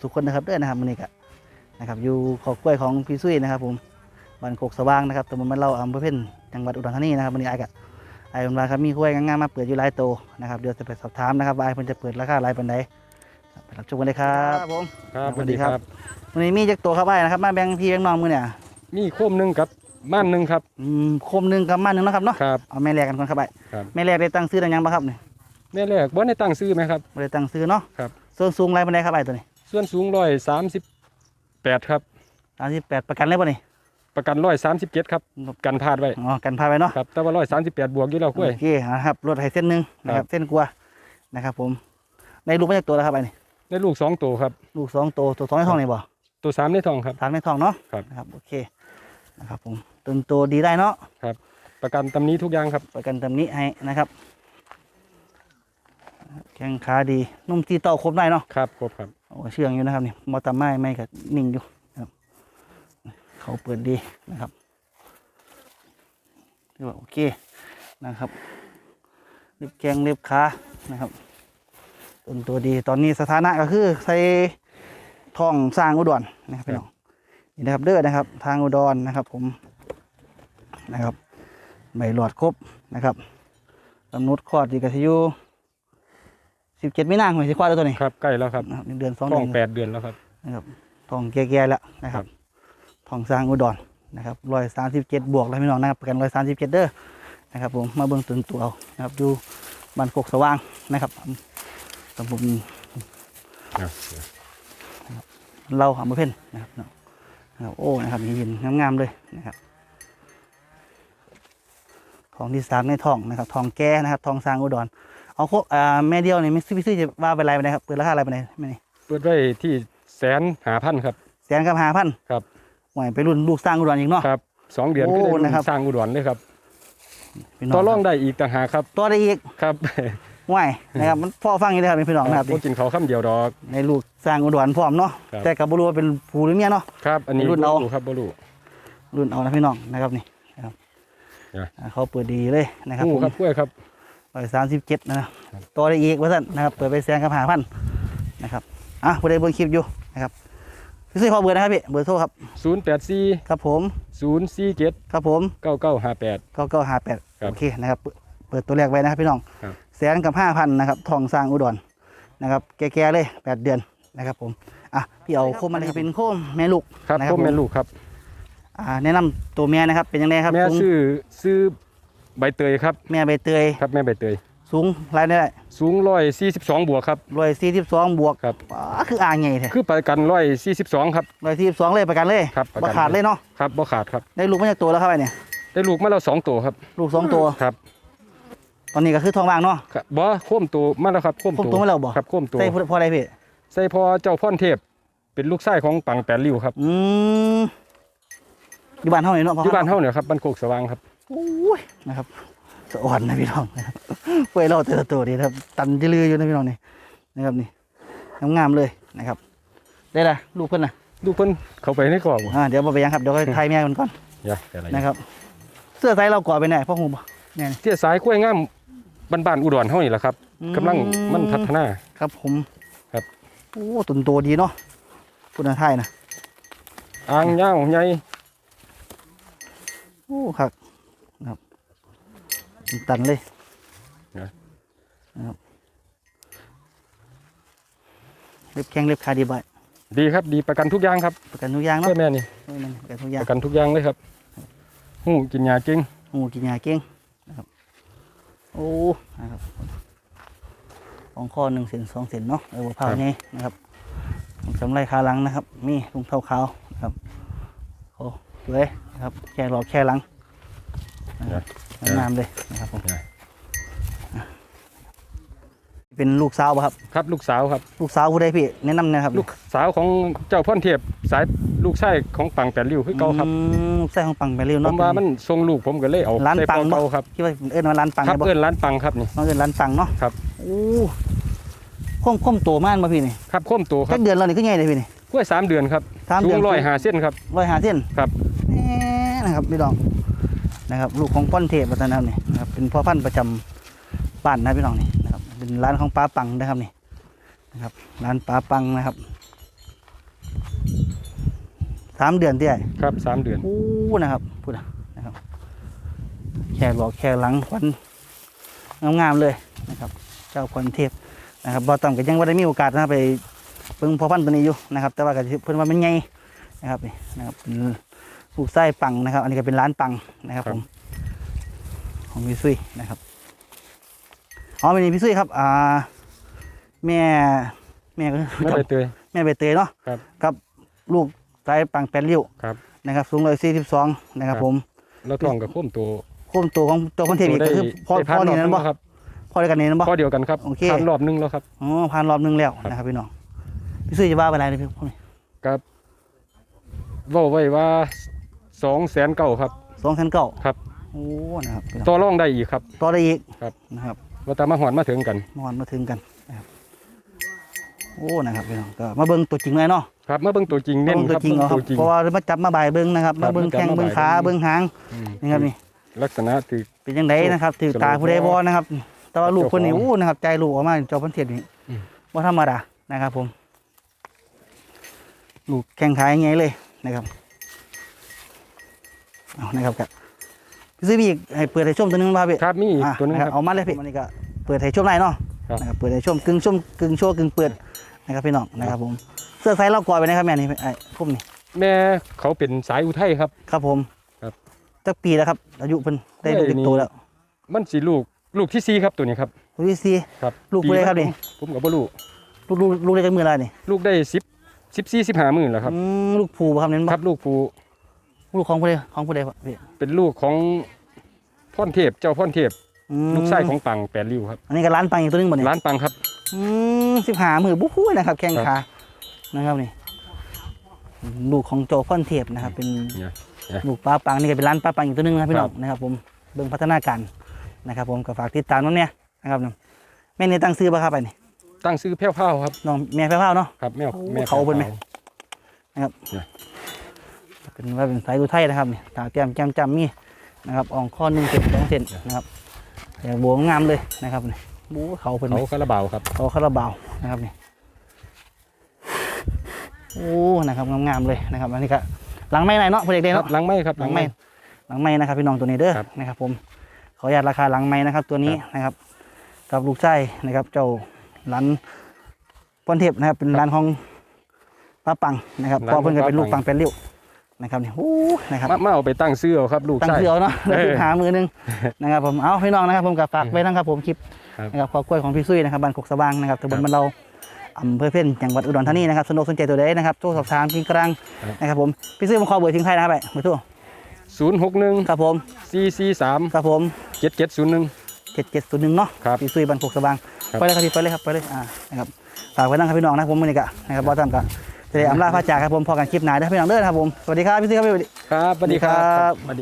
สุขคนนะครับเด้อนะครับมื้อนี้ก็นะครับอยู่ขอกล้วยของพี่ซุยนะครับ ผมบ้านโคกสว่างนะครับตำบลบ้านเล่าอำเภอเพ็ญจังหวัดอุดรธานีนะครับมื้อนี้ไอ้ายก็ไอ้ายบรรดาครับมีกล้วยงามๆมาเปิดอยู่หลายโตวนะครับเดี๋ยวจะไปสอบถามนะครับว่าไอ้ายเพิ่นจะเปิดราคาหลายปานใดครับไปรับชมกันเลยครับผมครับสวัสดีครับมื้อนี้มีจักตัวครับไอ้ายนะครับมาแบ่งพี่แบ่งน้องมื้อเนี่ยมีโคมหนึงกับม่านหนึงครับอืมคมหนึงกับมาหนึงเนาะครับเนาะครับเอาแม่แรกกันก่อนครับไอ้ายครับแม่แรกได้ตั้งซื้อได้ยังบ่ครับนี่แม่แรกบ่ได้ตั้งซื้อไหมครับบ่ได้ตั้งซื้อเนาะครับส่วนสูงหลายปานใดครับไอ้ายตัวนี้ ส่วนสูงร้อยสามสิบแปดครับ38ประกันเลยบ่นี่ประกันร้อยสามสิบเจ็ดครับกันพลาดไว้อ๋อกันพาไว้เนาะครับแต่ว่าร้อยสามสิบแปดบวกอยู่แล้วกล้วยโอเคนะครับรถไถเส้นหนึ่งนะคครัรับบเส้นกลัวนะครับ ผมในลูกไม่ใช่ตัวแล้วครับไอ้นี่ได้ลูกสองตัวครับ ลูกสองตัวตัวสองในท้องนี่บ่ตัวสามในทองครับสามในท้องเนาะครับนะครับโอเคนะครับผมตัวตัวดีได้เนาะประกันตำหนี้ทุกอย่างครับ ประกันตำหนี้ให้นะครับแข้งขาดีนุ่มตีเต่าครบได้เนาะครับครบครับ โอ้เชื่องอยู่นะครับนี่มอตาไม้ไม่กับนิ่งอยู่นะครับเขาเปิดดีนะครับถือว่าโอเคนะครับเล็บแกงเล็บขานะครับต้นตัวดีตอนนี้สถานะก็คือใส่ทองสร้างอุดรนะครับพี่น้องนี่นะครับเด้อนะครับ ทางอุดรนะครับ ผมนะครับใบหลอดครบนะครับกำหนดคลอดดีกับที่อยู่ สิบเจ็ดมีนาคมสิคลอดแล้วตัวนี้ครับใกล้แล้วครับนะครับเดือนสองท้เดือองนแปดเดือนแล้วครับนะครับทองแก่ๆแล้วนะครับทองสร้างอุดรนะครับร้อยสามสิบเจ็ดบวกแล้วพี่น้องนะครับประกันร้อยสามสิบเจ็ดเด้อนะครับผมมาเบิ่งตุนตัวเอานะครับอยู่บ้านโคกสว่างนะครับตำบลเราหำมะเพ่นนะครับนะครับโอ้นะครับยินงามๆเลยนะครับของที่สามในทองนะครับทองแก่นะครับทองสร้างอุดร เอาโคอ่าแม่เดียวนี่ไม่ซื้อพี่ซื้อจะว่าเป็นไรไปไหนครับเปิดราคาอะไรไปไหนแม่นี่เปิดไว้ที่แสนหาพันครับ แสนกับห้าพันครับหวยไปรุ่นลูกสร้างอุดรอีกเนาะ ครับสองเดือนโอ้ก็ได้ลูกนะครับ สร้างอุดรเลยครับพี่น้องต่อรองได้อีกต่างหากครับตัวได้อีกครับหวยนะครับมันพ่อฟังอยู่เลยครับพี่น้องนะครับ บ่กินเขาวคำเดียวดอก ในลูกสร้างอุดรพร้อมเนาะครับ แต่กับบุรุว่าเป็นผู้หรือเมียเนาะ ครับ อันนี้รุ่นเอา บ่ครับบรูรุ่นเอานะพี่น้องนะครับนี่นะครับเนี่ยอ่าเขาเปิดดีเลยนะครับหูผมครับกล้วยครับ ร้อยสามสิบเจ็ดนะตัวได้อีกว่าสั่นนะครับ เปิดไปแสนกับห้าพันนะครับ อะผู้ใดเบิ่งคลิปอยู่นะครับพี่ซื้อพอเบอร์นะครับพี่เบอร์โทรครับ084ครับผม047ครับผม9958เก้าเก้าห้าแปดครับโอเคนะครับเปิดเปิดตัวแรกไว้นะครับพี่น้องครับแสนกับห้าพันนะครับทองสร้างอุดรนะครับแก่ๆเลยแปดเดือนนะครับ ผมอะพี่เอาโคมมาเลยครับเป็นโคมแม่ลูกครับนะพ่อแม่ลูกครับ อ่าแนะนำตัวแม่นะครับเป็นยังไงครับแม่สูงซื้อซื้อ ใบเตยครับ แม่ใบเตยครับแม่ใบเตย สูงรายได้สูงร้อยสี่สิบสองบวกครับร้อยสี่สิบสองบวกครับอ๋อคืออ่างใหญ่แท้คือประกันร้อยสี่สิบสองครับร้อยสี่สิบสองเลยประกันเลยครับประกันบ่ขาดเลยเนาะครับบ่ขาดครับได้ลูกมาจากตัวแล้วครับไอ้เนี่ยได้ลูกมาแล้วสองตัวครับ ลูกสองตัวครับ ตอนนี้ก็คือทองว่างเนาะครับบ่โค้มตัวมาแล้วครับโค้มโค้มตัวตัวมาแล้วบ่ครับโค้มตัวใส่พอพอได้พี่ใส่พอเจ้าพ่อนเทพ เป็นลูกไส้ของปังแปดริ้วครับ อืมอยู่บ้านเท่าไหร่เนาะพ่ที่บ้านเฮาเนี่ยครับบ้านโคกสว่างครับโอ้ย นะครับสะอ่อนนะพี่น้องนะครับเพื่อเราแต่ละตัวดีนะครับ ตันจะลืออยู่นะพี่น้องนี่นะครับนี่งามๆเลยนะครับ ได้ละลูกเพิ่นนะลูกเพิ่นเข้าไปในกรอบบ่อ่าเดี๋ยวมาไปยังครับเดี๋ยวค่อยทายแม่มันก่อนอย่าอะไรนะครับ เสื้อไซส์เราก่อไปไหนพ่อหูบ่เนี่ยนี่เที่ยสายกล้วยงามบ้านๆอุดรเฮานี่แหละครับอืมกำลังมันพัฒนาครับผมครับโอ้ตุนโตดีเนาะคุณไทยนะอ่างยาวใหญ่โอ้ครับนะครับ ตันเลยนะครับเล็บแข้งเล็บขาดีบ่อยดีครับ ดีประกันทุกอย่างครับประกันทุกอย่างเพื่เนาะอแม่นี่เออมันประกันทุกอย่างประกันทุกอย่างเลยครับหูกินยาเก่งโอ้กินยาเก่งนะครับโอ้นะครับของข้อหนึ่งเซนสองเซนเนาะเออบัวเผานี่นะครับสำไรขาหลังนะครับมีรองเท้าขาวนะครับโอ้สวยนะครับแค่หลอกแค่หลังนะครับ งามๆเลยนะครับผมเป็นลูกสาวป่ะครับ ครับลูกสาวครับ ลูกสาวผู้ใดพี่แนะนำหนะครับ ลูกสาวของเจ้าพ่อนเทพสายลูกชายของปังแปดริ้วคือเก่าครับอืมลูกชายของปังไปเร็วผเนาะมว่ามันทรงลูกผมก็เลยเอาร้านใส่ปังพ่อเนาะเก่าครับคิดว่าเอิ้นว่าร้านปังครับได้บ่เอิ้นร้านปังครับนี่น้องเอิ้นร้านปังเนาะครับโอ้คมคมโตมากมาพี่นี่ครับโค้มตัวคแค่รับเดือนเรานี่ก็ใหญ่เลยพี่นี่กล้วยสามเดือนครับสามสูเดืองนร้อยหาเส้นครับร้อยหาเส้นครับแหน่นะครับพี่น้อง นะครับลูกของป้อนเทพวัฒนธรรมนี่นะครับเป็นพ่อพันธุ์ประจำบ้านนะพี่น้องนี่นะครับเป็นร้านของป้าปังนะครับนี่นะครับร้านป้าปังนะครับสามเดือนที่ไอ้ครับสามเดือนอู้นะครับพูดนะนะครับ แค่บอกแค่หลังควันงามๆเลยนะครับ เจ้าพรเทพนะครับบอต่ำก็ยังว่าได้มีโอกาสนะไปเบิ่งพอพันธุ์ตัวนี้อยู่นะครับ แต่ว่าก็สิเพิ่นว่ามันไงนะครับนี่นะครับเป็นลูกไส้ปังนะครับ อันนี้ก็เป็นร้านปังนะครับผมของพี่ซุยนะครับอ๋อเป็นพี่ซุยครับอ่าแม่ แม่ก็ไม่ไปเตยแม่ใบเตยเนาะครับกับ ลูกไส้ปังแปดริ้วครับนะครับ สูงร้อยสี่สิบสองนะครับครับผมแล้วท้องกับโค้มตัวโค้มตัวของตัวคนเทพอีกก็คือพ่อได้พ่อนี่นั่นบ่ครับพ่อเดียวกันนี่นั่นบ่พ่อเดียวกันครับโอเคพันรอบนึงแล้วครับอ๋อผ่านรอบหนึงแล้วครับนะครับพี่น้องพี่ซุยจะว่าไปอะไรเลยพี่พ่อนี่กับเว่าไว้ว่า สองแสนเก้าครับสองแสนเก้าครับโอ้นะครับพี่น้องต่อรองได้อีกครับ ต่อได้อีกครับ นะครับว่าแต่มาหอนมาถึงกัน มอนมาถึงกันนะครับโอ้นะครับพี่น้องก็มาเบิ่งตัวจริงเลยเนาะครับมาเบิ่งตัวจริงเน้นมาบิ่งคตัรัวบจริงเหรอครับตัวจริง เพราะว่ามาจับมาบ่ายเบิ่งนะครับครัมาบเบิ่งมาจับแข้งมาเบิ่งบ่ายขาเบิ่เบิ่งง หางอืมนี่ครับนี่ลักษณะถือ เป็นยังไงนะครับถือตาเจริญผู้ใดบ่นะครับ แต่ว่าลูกคนนี้เจ้าของอู้นะครับ ใจลูกออกมาจอพันเทียนนี่อืม ว่าธรรมดานะครับ ผม ลูกแข่งขายยังไงเลยนะครับ เอานะครับกับพี่ซื้อมีอีกให้เปิดให้ชมตัวหนึงมาพี่ครับมีอีกอะตัวนึงนะคครัรับบเอามาเลยพี่มันนี่ก็เปิดให้ชมได้เนาะครับนะครับเปิดให้ชมกึ่งชมกึ่งโชว์กึ่งเปิดนะครับพี่น้องนะครับผมเสื้อไซส์เรากอยไปนะครับแม่นี่ไอ้พุ่มนี่แม่เขาเป็นสายอุทัยครับ ครับผมครับจักปีแล้วครับ อายุเพิ่นได้ลูกเอ้ยติดนี่ตัวแล้ว มันสีลูกลูกที่ซีครับตัวนี้ครับลูกที่สี่ครับลูกผู้ใดครับนี่ผมกับบ่ลูกลูกลูกลูกได้จักมือแล้วนี่ลูกได้สิบสิบสี่สิบห้าหมื่นแล้วครับอืมลูกผูบ่ครับเน้นบ่ครับลูกผู้ ลูกของผู้ใดของผู้ใดพี่เป็นลูกของพ่อนเทพเจ้าพ่อนเทพอืมลูกชายของปังแปดริ้วครับอันนี้ก็ร้านปังอีกตัวหนึงบ่นี่ร้านปังครับ อืมสิบหามือบุ้พูนะครับ แข้งครัขาบนะครับนี่ลูกของโจฟันเทียบนะครับ เป็นเนี่ยเนี่ยลูกปลาปังนี่ก็เป็นร้านปลาปังอีกตัวหนึงนะครับพี่น้องครับนะครับ ผมเบิ่งพัฒนาการนะครับ ผมก็ฝากติดตามน้องเนี่ยนะครับน้องแม่นี่ตั้งซื้อป่ะครับไปนี่ตั้งซื้อแพ้วพ้าวครับน้องแม่แพ้วๆเนาะ ครับแม่โอ้แม่เขาเพิ่นไหมแพ้วเป็นว่าเป็นสายดูไทยนะครับนี่ตาเตรียมแก้มจำมีนะครับอ่องข้อหนึ่งเซนสองเซนนะครับแต่บวงงามเลยนะครับนี่บูเขาเพิ่นไหมเขาคาราบาวครับเขาคาราบาวนะครับนี่โอ้นะครับงามๆเลยนะครับอันนี้ก็หลังไม้ไหนอยเนาะเพื่อนเด็กๆครับเนาะหลังไม้ครับหลังไม้หลังไม้นะครับพี่น้องตัวนี้เด้อครับนะครับ ผมขออนุญาตราคาหลังไม้นะครับ ตัวนี้นะครับ กับลูกไส้นะครับ เจ้าร้านปอนเทพนะครับเป็นร้านของป้าปังนะครับพ่อเพิ่นก็เป็นลูกปังเป็นริ้ว นะครับนี่โอ้นะครับมามาเอาไปตั้งซื้อเอาครับลูกตั้งชายเสือเนาะแล้วเออคือหามือหนึงนะครับผมเอาพี่น้องนะครับผมกับฝากไว้นะครับผมคลิปครับนะครับครอบครัวของพี่ซุยนะครับบ้านกกสว่างนะครับตำบลบ้านเราอำเภอเพ่นจังหวัดอุดรธานีนะครับสนุกสนใจตัวใดนะครับโทรสอบถามกินกลางนะครับผมพี่ซุยมาขอเบอร์ทิ้งท้ายนะครับไปเบอร์โทรศูนย์หกหนึ่งครับผมสี่สี่สามครับผมเจ็ดเจ็ดศูนย์หนึ่งเจ็ดเจ็ดศูนย์หนึ่งเนาะครับพี่ซุยบ้านกกสว่างครับไปเลยครับพี่ไปเลยครับไปเลยอ่านะครับฝากไว้นั่งครับพี่น้องนะครับผมมือนี้กะนะครับบอสตัมกะ จะได้อำลาพระจากครับผมพอกันคลิปหน้าเด้อพี่น้องเด้อครับผมสวัสดีครับพี่ซุยครับพี่ ครับสวัสดีครัสวัสดีครับบสวัสดี